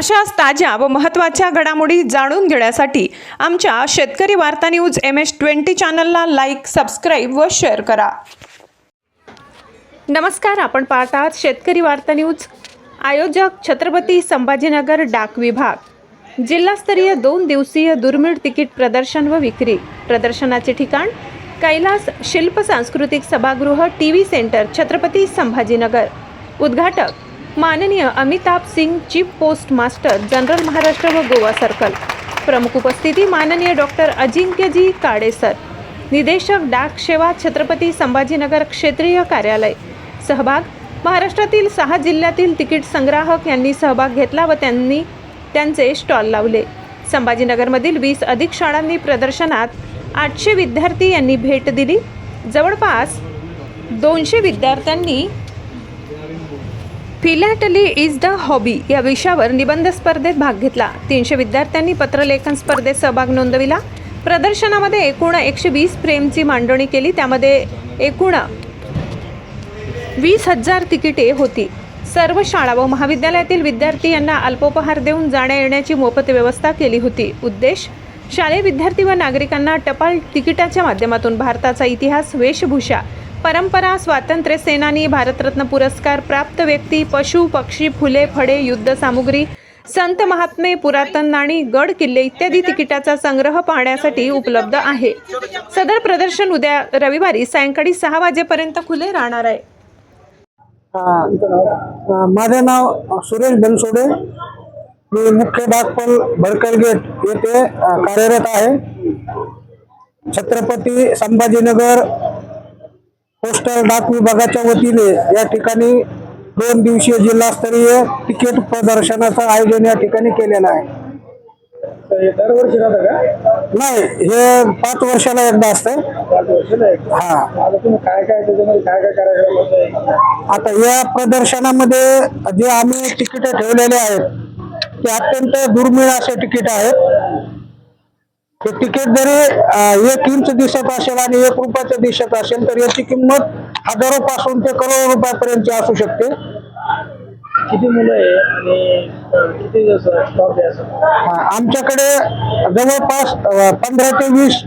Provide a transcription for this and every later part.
अशाच ताज्या व महत्त्वाच्या घडामोडी जाणून घेण्यासाठी आमच्या शेतकरी वार्ता न्यूज एम एस ट्वेंटी चॅनलला लाईक सबस्क्राईब व शेअर करा. नमस्कार आपण पाहतात शेतकरी वार्ता न्यूज. आयोजक छत्रपती संभाजीनगर डाक विभाग. जिल्हास्तरीय दोन दिवसीय दुर्मिळ तिकीट प्रदर्शन व विक्री. प्रदर्शनाचे ठिकाण कैलास शिल्प सांस्कृतिक सभागृह T V centre Chhatrapati Sambhajinagar. उद्घाटक माननीय Amitabh Singh chief post master general Maharashtra व गोवा सर्कल. प्रमुख उपस्थिती माननीय डॉक्टर अजिंक्यजी काळेसर निदेशक डाक सेवा छत्रपती संभाजीनगर क्षेत्रीय कार्यालय. सहभाग महाराष्ट्रातील सहा जिल्ह्यातील तिकीट संग्राहक यांनी सहभाग घेतला व त्यांनी त्यांचे स्टॉल लावले. संभाजीनगरमधील वीस अधिक शाळांनी प्रदर्शनात आठशे विद्यार्थी यांनी भेट दिली. जवळपास दोनशे विद्यार्थ्यांनी फिलॅटली इज द हॉबी या विषयावर निबंध स्पर्धेत भाग घेतला. तीनशे विद्यार्थ्यांनी पत्रलेखन स्पर्धेत सहभाग नोंदविला. प्रदर्शनामध्ये एकूण एकशे वीस फ्रेमची मांडणी केली. त्यामध्ये एकूण वीस हजार तिकिटे होती. सर्व शाळा व महाविद्यालयातील विद्यार्थी यांना अल्पोपहार देऊन जाण्या येण्याची मोफत व्यवस्था केली होती. उद्देश? शालेय विद्यार्थी व नागरिकांना टपाल तिकिटाच्या माध्यमातून भारताचा इतिहास वेशभूषा. परंपरा स्वातंत्र्य सेनानी भारतरत्न पुरस्कार प्राप्त व्यक्ती पशु पक्षी फुले फळे युद्ध सामुग्री संत महात्मे पुरातन नाणी गड किल्ले इत्यादी तिकिटाचा संग्रह पाहण्यासाठी उपलब्ध आहे. सदर प्रदर्शन उद्या रविवारी सायंकाळी सहा वाजेपर्यंत खुले राहणार आहे. माझे नाव सुरेश बनसोडे. मी मुख्य डाकपल भरकर गेट येथे कार्यरत आहे. छत्रपती संभाजीनगर पोस्टल डाक विभागाच्या वतीने या ठिकाणी दोन दिवसीय जिल्हास्तरीय तिकीट प्रदर्शनाचं आयोजन या ठिकाणी केलेलं आहे. दरवर्षी राहतं का? नाही हे पाच वर्षाला एकदा असतं. पाच वर्षाला एक हा. आता तुम्ही काय काय त्याच्यामध्ये काय काय आता या प्रदर्शनामध्ये जे आम्ही तिकीट ठेवलेले आहेत ते अत्यंत दुर्मिळ असे तिकीट आहेत. ते तिकीट जरी एक इंच दिसत असेल आणि एक रुपयाचं दिसत असेल तर याची किंमत हजारो पासून ते करोड रुपयापर्यंतची असू शकते. किती मुलं आहे आणि किती स्टॉप आहे असं? हा, आमच्याकडे जवळपास पंधरा ते वीस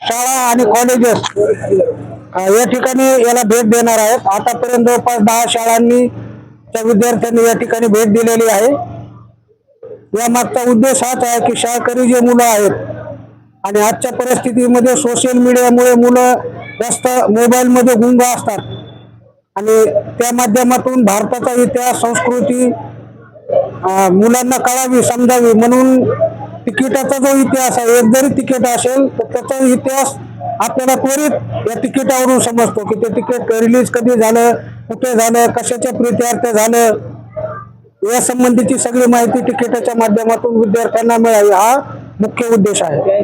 शाळा आणि कॉलेजेस या ठिकाणी याला भेट देणार आहेत. आतापर्यंत जवळपास दहा शाळांनी त्या विद्यार्थ्यांनी या ठिकाणी भेट दिलेली आहे. या मागचा उद्देश हाच आहे की शाळकरी जे मुलं आहेत आणि आजच्या परिस्थितीमध्ये सोशल मीडियामुळे मुलं जास्त मोबाईलमध्ये गुंग असतात. आणि त्या माध्यमातून भारताचा इतिहास संस्कृती मुलांना कळावी समजावी म्हणून तिकिटाचा जो इतिहास आहे एक जरी तिकीट असेल तर त्याचा इतिहास आपल्याला त्वरित या तिकिटावरून समजतो की ते तिकीट रिलीज कधी झालं कुठे झालं कशाच्या प्रित्यार्थ झालं या संबंधीची सगळी माहिती तिकिटाच्या माध्यमातून विद्यार्थ्यांना मिळावी. हा मुख्य उद्देश आहे. काय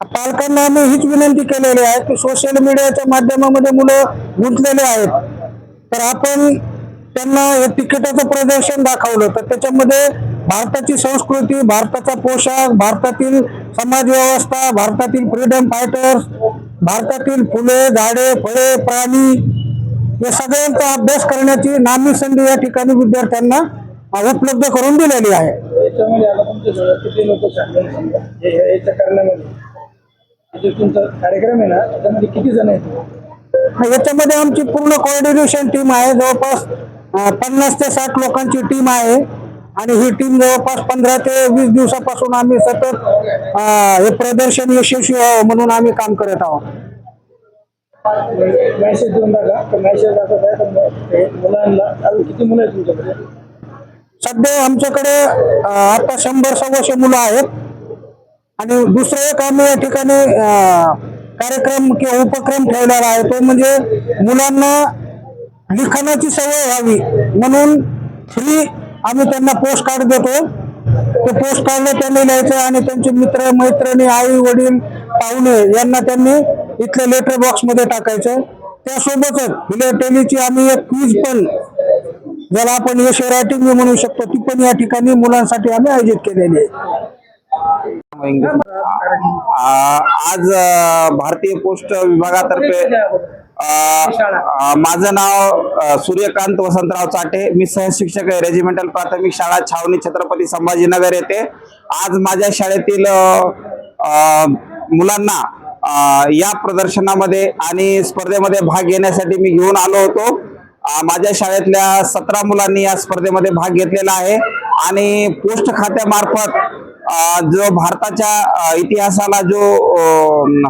पालकांना आम्ही हीच विनंती केलेली आहे की सोशल मीडियाच्या माध्यमामध्ये मुलं गुंतलेले आहेत. तर आपण त्यांना हे तिकिटाचं प्रदर्शन दाखवलं तर त्याच्यामध्ये भारताची संस्कृती भारताचा पोशाख भारतातील समाज व्यवस्था भारतातील फ्रीडम फायटर्स भारतातील फुले झाडे फळे प्राणी या सगळ्यांचा अभ्यास करण्याची नामी संधी या ठिकाणी विद्यार्थ्यांना उपलब्ध करून दिलेली आहे. जवळ किती कार्यक्रम आहे ना त्याच्यामध्ये जण आहेत? याच्यामध्ये आमची पूर्ण कोऑर्डिनेशन टीम आहे. जवळपास पन्नास ते साठ लोकांची टीम आहे. आणि ही टीम जवळपास पंधरा ते वीस दिवसापासून आम्ही सतत हे प्रदर्शन यशस्वी व्हावं म्हणून आम्ही काम करत आहोत. मॅसेज देऊन टाका. तर मॅसेज असं आहे मुलांना अजून किती मुलं आहेत तुमच्याकडे? सध्या आमच्याकडे आता शंभर सव्वाशे मुलं आहेत. आणि दुसरं एक आम्ही या ठिकाणी कार्यक्रम किंवा उपक्रम ठेवलेला आहे. तो म्हणजे मुलांना लिखाणाची सवय व्हावी. म्हणून फ्री आम्ही त्यांना पोस्ट कार्ड देतो. ते पोस्ट कार्ड त्यांनी लिहायचं आणि त्यांचे मित्र मैत्रिणी आई वडील पाहुणे यांना त्यांनी इथल्या लेटर बॉक्समध्ये टाकायचं. त्यासोबतच फिलेटेलीची आम्ही एक क्वीज पण ज्याला आपण यश रायटिंग म्हणू शकतो ती पण या ठिकाणी मुलांसाठी आम्ही आयोजित केलेली आहे. आज भारतीय पोस्ट विभागातर्फे माझं नाव सूर्यकांत वसंतराव चाटे. मी सहशिक्षक आहे रेजिमेंटल प्राथमिक शाळा छावणी छत्रपती संभाजीनगर येथे. आज माझ्या शाळेतील मुलांना या प्रदर्शनामध्ये आणि स्पर्धेमध्ये भाग घेण्यासाठी मी घेऊन आलो होतो. माझ्या शाळेतल्या सतरा मुलांनी या स्पर्धेमध्ये भाग घेतलेला आहे. आणि पोस्ट खात्यामार्फत जो भारताच्या इतिहासाला जो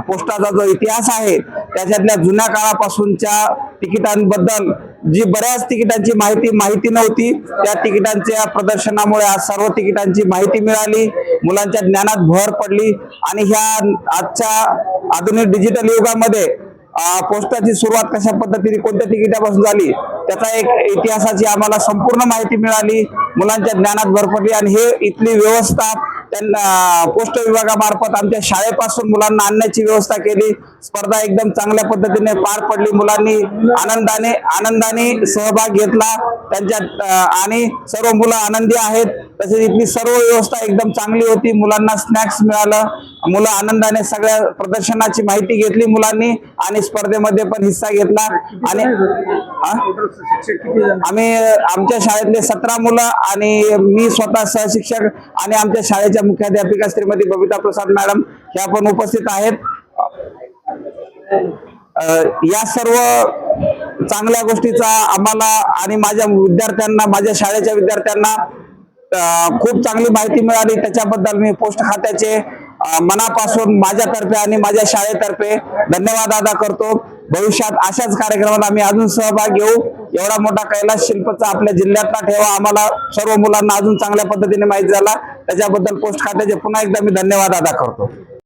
पोस्टाचा जो इतिहास आहे त्याच्यातल्या जुन्या काळापासूनच्या तिकिटांबद्दल जी बऱ्याच तिकिटांची माहिती माहिती नव्हती त्या तिकिटांच्या प्रदर्शनामुळे आज सर्व तिकिटांची माहिती मिळाली मुलांच्या ज्ञानात भर पडली आणि ह्या आजच्या आधुनिक डिजिटल युगामध्ये पोस्टाची सुरुवात कशा पद्धतीने कोणत्या तिकिटापासून झाली त्याचा एक इतिहासाची आम्हाला संपूर्ण माहिती मिळाली मुलांच्या ज्ञानात भर पडली आणि हे इथली व्यवस्था त्यांना पोस्ट विभागामार्फत आमच्या शाळेपासून मुलांना आणण्याची व्यवस्था केली. स्पर्धा एकदम चांगल्या पद्धतीने पार पडली. मुलांनी आनंदाने आनंदाने सहभाग घेतला. त्यांच्यात आणि सर्व मुलं आनंदी आहेत. तसेच इथली सर्व व्यवस्था एकदम चांगली होती. मुलांना स्नॅक्स मिळालं. मुलं आनंदाने सगळ्या प्रदर्शनाची माहिती घेतली मुलांनी आणि स्पर्धेमध्ये पण हिस्सा घेतला. आणि आम्ही आमच्या शाळेतले सतरा मुलं आणि मी स्वतः सहशिक्षक आणि आमच्या शाळेच्या मुख्याध्यापिका श्रीमती बबिता प्रसाद मॅडम ह्या पण उपस्थित आहेत. या सर्व चांगल्या गोष्टीचा आम्हाला आणि माझ्या विद्यार्थ्यांना माझ्या शाळेच्या विद्यार्थ्यांना खूप चांगली माहिती मिळाली. त्याच्याबद्दल मी पोस्ट खात्याचे मनापासून माझ्यातर्फे आणि माझ्या शाळेतर्फे धन्यवाद अदा करतो. भविष्यात अशाच कार्यक्रमात आम्ही अजून सहभाग घेऊ एवढा मोठा कैलास शिल्पचा आपल्या जिल्ह्यातला ठेवा. आम्हाला सर्व मुलांना अजून चांगल्या पद्धतीने माहिती झाला. त्याच्याबद्दल पोस्ट खात्याचे पुन्हा एकदा मी धन्यवाद अदा करतो.